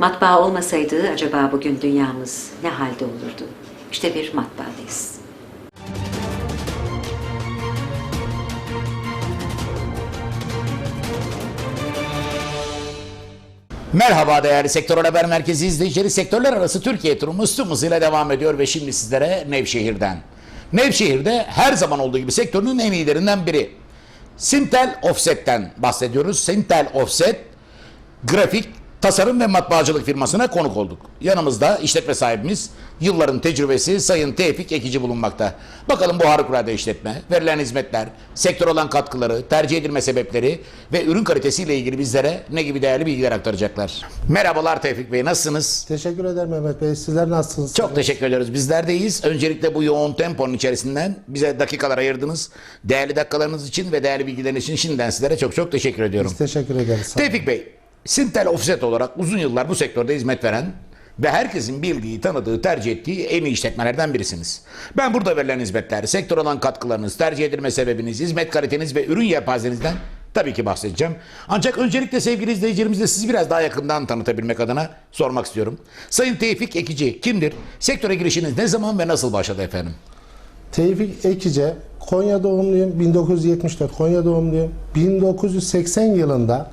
Matbaa olmasaydı acaba bugün dünyamız ne halde olurdu? İşte bir matbaadayız. Merhaba değerli Sektör Haber Merkezi izleyicileri. Sektörler arası Türkiye turumuz tüm hızıyla devam ediyor ve şimdi sizlere Nevşehir'den. Nevşehir'de her zaman olduğu gibi sektörünün en iyilerinden biri. Sintel Offset'ten bahsediyoruz. Sintel Offset grafik, tasarım ve matbaacılık firmasına konuk olduk. Yanımızda işletme sahibimiz, yılların tecrübesi Sayın Tevfik Ekici bulunmakta. Bakalım bu harikulade işletme, verilen hizmetler, sektör olan katkıları, tercih edilme sebepleri ve ürün kalitesiyle ilgili bizlere ne gibi değerli bilgiler aktaracaklar. Merhabalar Tevfik Bey, nasılsınız? Teşekkür ederim Mehmet Bey. Sizler nasılsınız? Çok teşekkür ediyoruz. Bizler de iyiyiz. Öncelikle bu yoğun temponun içerisinden bize dakikalar ayırdınız. Değerli dakikalarınız için ve değerli bilgileriniz için şimdiden sizlere çok çok teşekkür ediyorum. Teşekkür ederiz. Tevfik Bey, Sintel Offset olarak uzun yıllar bu sektörde hizmet veren ve herkesin bildiği, tanıdığı, tercih ettiği en iyi işletmelerden birisiniz. Ben burada verilen hizmetler, sektör olan katkılarınız, tercih edilme sebebiniz, hizmet kaliteniz ve ürün yelpazenizden tabii ki bahsedeceğim. Ancak öncelikle sevgili izleyicilerimizle sizi biraz daha yakından tanıtabilmek adına sormak istiyorum. Sayın Tevfik Ekici kimdir? Sektöre girişiniz ne zaman ve nasıl başladı efendim? Tevfik Ekice, Konya doğumluyum. 1974 Konya doğumluyum. 1980 yılında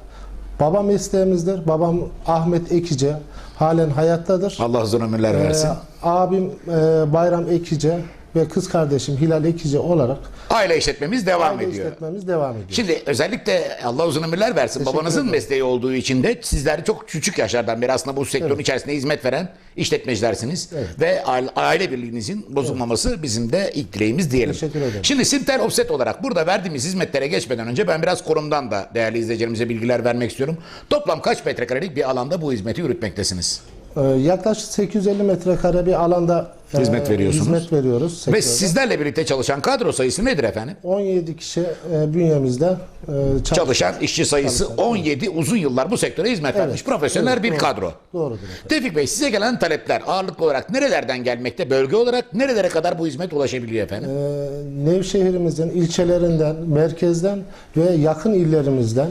baba mesleğimizdir. Babam Ahmet Ekice halen hayattadır. Allah uzun ömürler Ee, versin. abim e, Bayram Ekice ve kız kardeşim Hilal Ekice olarak Aile işletmemiz devam aile ediyor. işletmemiz devam ediyor. Şimdi özellikle Allah uzun ömürler versin babanızın ederim. mesleği olduğu için de sizler çok küçük yaşlardan beri aslında bu sektörün içerisinde hizmet veren işletmecilersiniz. Ve aile- birliğinizin bozulmaması bizim de ilk dileğimiz diyelim. Teşekkür ederim. Şimdi Sintel Offset olarak burada verdiğimiz hizmetlere geçmeden önce ben biraz konumdan da değerli izleyicilerimize bilgiler vermek istiyorum. Toplam kaç metrekarelik bir alanda bu hizmeti yürütmektesiniz? Ee, yaklaşık 850 metrekare bir alanda e, Hizmet veriyorsunuz. hizmet veriyoruz. Ve sektörde. sizlerle birlikte çalışan kadro sayısı nedir efendim? 17 kişi e, bünyemizde e, çalış- Çalışan işçi sayısı 17 uzun yıllar bu sektöre hizmet vermiş profesyonel Evet, bir doğru. kadro. Doğrudur efendim. Tevfik Bey size gelen talepler ağırlıklı olarak nerelerden gelmekte? Bölge olarak nerelere kadar bu hizmet ulaşabiliyor efendim? Ee, Nevşehirimizin ilçelerinden, merkezden ve yakın illerimizden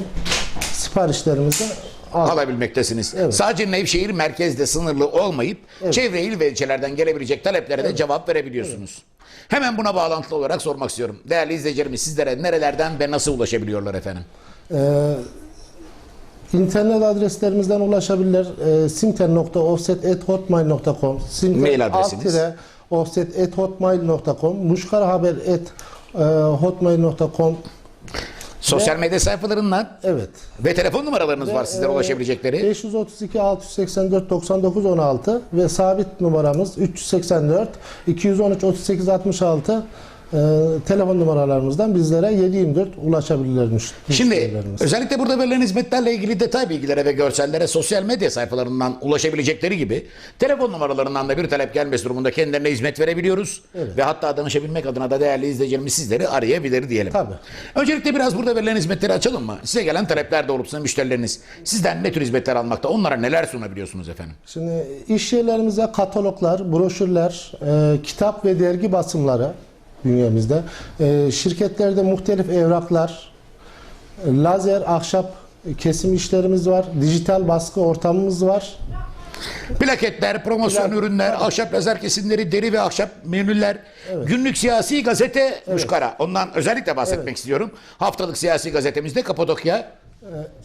siparişlerimizi al. Alabilmektesiniz. Sadece Nevşehir merkezde sınırlı olmayıp çevre il ve ilçelerden gelebilecek taleplere de cevap verebiliyorsunuz. Hemen buna bağlantılı olarak sormak istiyorum. Değerli izleyicilerimiz sizlere nerelerden ve nasıl ulaşabiliyorlar efendim? Ee, internet adreslerimizden ulaşabilirler. Ee, simten.offset.hotmail.com Mail adresiniz. offset.hotmail.com muşkarahaber.hotmail.com Sosyal medya sayfalarından Evet. ve telefon numaralarınız var sizlere Ee, ulaşabilecekleri. 532 684 99 16 ve sabit numaramız 384 213 38 66 e, telefon numaralarımızdan bizlere 724 ulaşabilirlermiş. Şimdi özellikle burada verilen hizmetlerle ilgili detay bilgilere ve görsellere sosyal medya sayfalarından ulaşabilecekleri gibi telefon numaralarından da bir talep gelmesi durumunda kendilerine hizmet verebiliyoruz. Ve hatta danışabilmek adına da değerli izleyicilerimiz sizleri arayabilir diyelim. Tabii. Öncelikle biraz burada verilen hizmetleri açalım mı? Size gelen talepler doğrultusunda müşterileriniz sizden ne tür hizmetler almakta? Onlara neler sunabiliyorsunuz efendim? Şimdi iş yerlerimize kataloglar, broşürler, e, kitap ve dergi basımları bünyemizde. E, şirketlerde muhtelif evraklar, lazer, ahşap kesim işlerimiz var. Dijital baskı ortamımız var. Plaketler, promosyon Plak- ürünler, ahşap lazer kesimleri, deri ve ahşap menüler, günlük siyasi gazete Muşkara. Ondan özellikle bahsetmek istiyorum. Haftalık siyasi gazetemizde Kapadokya. E,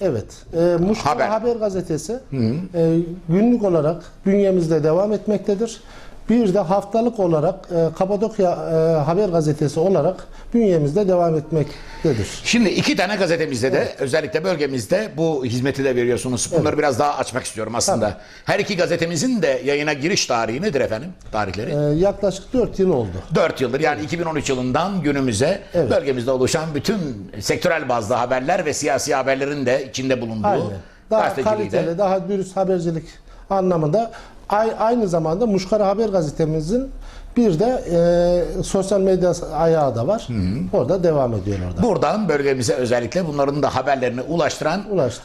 Evet. E, Muşkara Haber. Haber, Gazetesi e, günlük olarak bünyemizde devam etmektedir. Bir de haftalık olarak e, Kapadokya e, Haber Gazetesi olarak bünyemizde devam etmektedir. Şimdi iki tane gazetemizde de özellikle bölgemizde bu hizmeti de veriyorsunuz. Bunları biraz daha açmak istiyorum aslında. Her iki gazetemizin de yayına giriş tarihi nedir efendim? Tarihleri? E, yaklaşık 4 yıl oldu. 4 yıldır yani 2013 yılından günümüze bölgemizde oluşan bütün sektörel bazda haberler ve siyasi haberlerin de içinde bulunduğu Aynen. Daha gazeteciliği de. kaliteli, daha dürüst habercilik anlamında ay- aynı zamanda Muşkara Haber Gazetemizin Bir de e, sosyal medya ayağı da var. Orada devam ediyor orada. Buradan bölgemize özellikle bunların da haberlerini ulaştıran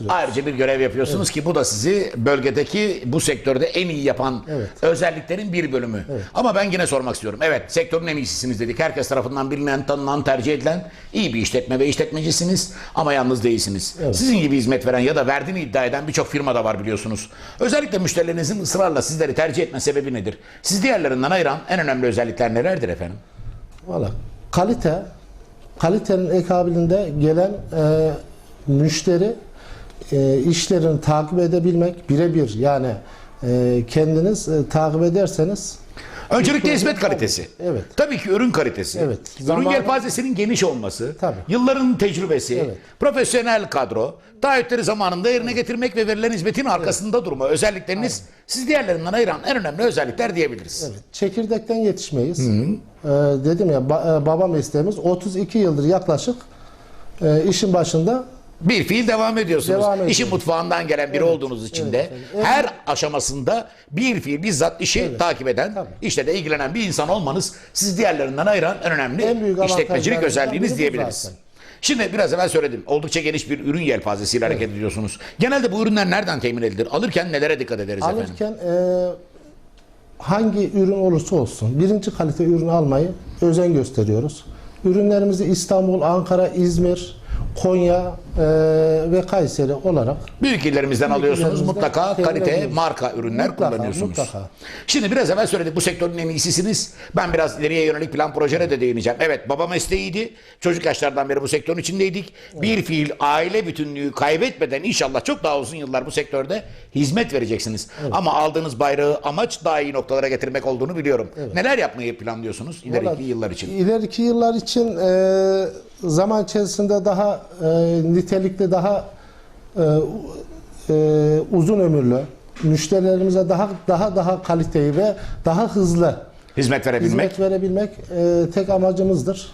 ayrıca bir görev yapıyorsunuz ki bu da sizi bölgedeki bu sektörde en iyi yapan Evet. özelliklerin bir bölümü. Ama ben yine sormak istiyorum. Evet sektörün en iyisisiniz dedik. Herkes tarafından bilinen, tanınan, tercih edilen iyi bir işletme ve işletmecisiniz ama yalnız değilsiniz. Sizin gibi hizmet veren ya da verdiğini iddia eden birçok firma da var biliyorsunuz. Özellikle müşterilerinizin ısrarla sizleri tercih etme sebebi nedir? Siz diğerlerinden ayıran en önemli özellikler nelerdir efendim? Valla kalite, kalitenin ekabilinde gelen e, müşteri e, işlerini takip edebilmek birebir yani e, kendiniz e, takip ederseniz Öncelikle hizmet kalitesi. Evet. Tabii ki ürün kalitesi. Evet. Ürün yelpazesinin geniş olması. Tabii. Yılların tecrübesi. Evet. Profesyonel kadro. Taahhütleri zamanında yerine getirmek ve verilen hizmetin arkasında durma özellikleriniz siz diğerlerinden ayıran en önemli özellikler diyebiliriz. Evet, çekirdekten yetişmeyiz. Ee, dedim ya ba- e, baba mesleğimiz 32 yıldır yaklaşık e, işin başında Bir fiil devam ediyorsunuz. Devam. İşin mutfağından gelen biri olduğunuz için de evet, evet. her aşamasında bir fiil bizzat işi takip eden, Tabii. işle de ilgilenen bir insan olmanız siz diğerlerinden ayıran en önemli En büyük işletmecilik özelliğiniz diyebiliriz. zaten. Şimdi biraz evvel söyledim. Oldukça geniş bir ürün yelpazesiyle hareket ediyorsunuz. Genelde bu ürünler nereden temin edilir? Alırken nelere dikkat ederiz efendim? alırken e, hangi ürün olursa olsun birinci kalite ürün almayı özen gösteriyoruz. Ürünlerimizi İstanbul, Ankara, İzmir, Konya e, ve Kayseri olarak Büyük illerimizden alıyorsunuz. Mutlaka temin kalite, marka ürünler Mutlaka, kullanıyorsunuz. mutlaka. Şimdi biraz evvel söyledik bu sektörün en iyisisiniz. Ben biraz ileriye yönelik plan projene de değineceğim. Evet baba mesleğiydi. Çocuk yaşlardan beri bu sektörün içindeydik. Bir fiil aile bütünlüğü kaybetmeden inşallah çok daha uzun yıllar bu sektörde hizmet vereceksiniz. Ama aldığınız bayrağı amaç daha iyi noktalara getirmek olduğunu biliyorum. Neler yapmayı planlıyorsunuz ileriki Vallahi yıllar için? İleriki yıllar için e, zaman içerisinde daha e, nitelikli, daha e, e, uzun ömürlü, müşterilerimize daha daha daha kaliteyi ve daha hızlı Hizmet verebilmek. hizmet verebilmek e, tek amacımızdır.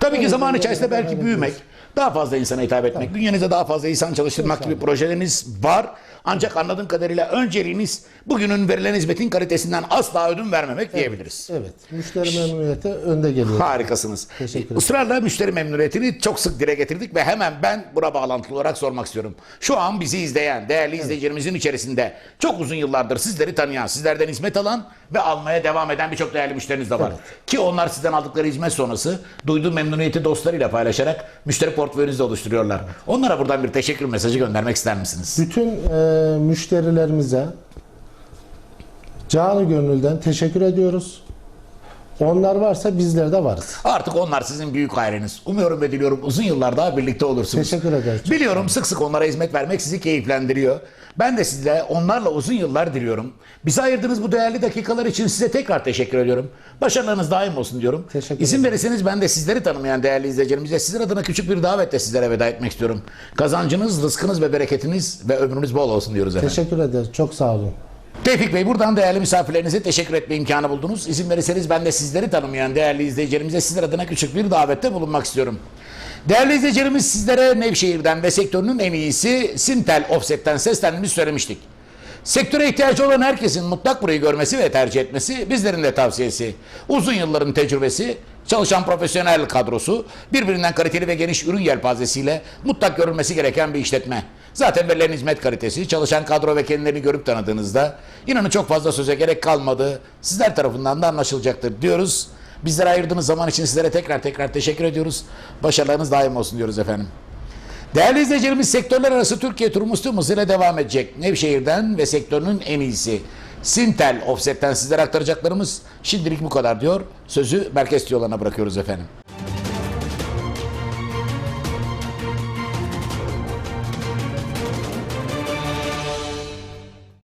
Tabii ki zaman içerisinde belki büyümek, daha fazla insana hitap etmek, bünyenize daha fazla insan çalıştırmak gibi projeleriniz var. Ancak anladığım kadarıyla önceliğiniz bugünün verilen hizmetin kalitesinden asla ödün vermemek diyebiliriz. Evet, müşteri memnuniyeti önde geliyor. Harikasınız. Teşekkür ederim. Israrla müşteri memnuniyetini çok sık dile getirdik ve hemen ben buna bağlantılı olarak sormak istiyorum. Şu an bizi izleyen değerli izleyicilerimizin içerisinde çok uzun yıllardır sizleri tanıyan, sizlerden hizmet alan ve almaya devam eden birçok değerli müşteriniz de var. Ki onlar sizden aldıkları hizmet sonrası duyduğu memnuniyeti dostlarıyla paylaşarak müşteri portföyünüzü de oluşturuyorlar. Onlara buradan bir teşekkür mesajı göndermek ister misiniz? Bütün e, müşterilerimize canı gönülden teşekkür ediyoruz. Onlar varsa bizler de varız. Artık onlar sizin büyük aileniz. Umuyorum ve diliyorum uzun yıllar daha birlikte olursunuz. Teşekkür ederiz. Çok Biliyorum sık sık onlara hizmet vermek sizi keyiflendiriyor. Ben de sizle onlarla uzun yıllar diliyorum. Bize ayırdığınız bu değerli dakikalar için size tekrar teşekkür ediyorum. Başarılarınız daim olsun diyorum. Teşekkür İzin ederim. verirseniz ben de sizleri tanımayan değerli izleyicilerimize sizler adına küçük bir davetle sizlere veda etmek istiyorum. Kazancınız, rızkınız ve bereketiniz ve ömrünüz bol olsun diyoruz efendim. Teşekkür ederiz. Çok sağ olun. Tevfik Bey buradan değerli misafirlerinize teşekkür etme imkanı buldunuz. İzin verirseniz ben de sizleri tanımayan değerli izleyicilerimize sizler adına küçük bir davette bulunmak istiyorum. Değerli izleyicilerimiz sizlere Nevşehir'den ve sektörünün en iyisi Sintel Offset'ten seslendiğimizi söylemiştik. Sektöre ihtiyacı olan herkesin mutlak burayı görmesi ve tercih etmesi bizlerin de tavsiyesi. Uzun yılların tecrübesi, çalışan profesyonel kadrosu, birbirinden kaliteli ve geniş ürün yelpazesiyle mutlak görülmesi gereken bir işletme. Zaten verilen hizmet kalitesi, çalışan kadro ve kendilerini görüp tanıdığınızda inanın çok fazla söze gerek kalmadı. Sizler tarafından da anlaşılacaktır diyoruz. Bizlere ayırdığınız zaman için sizlere tekrar tekrar teşekkür ediyoruz. Başarılarınız daim olsun diyoruz efendim. Değerli izleyicilerimiz sektörler arası Türkiye turumuz tüm hızıyla devam edecek. Nevşehir'den ve sektörünün en iyisi. Sintel Offset'ten sizlere aktaracaklarımız şimdilik bu kadar diyor. Sözü merkez yollarına bırakıyoruz efendim.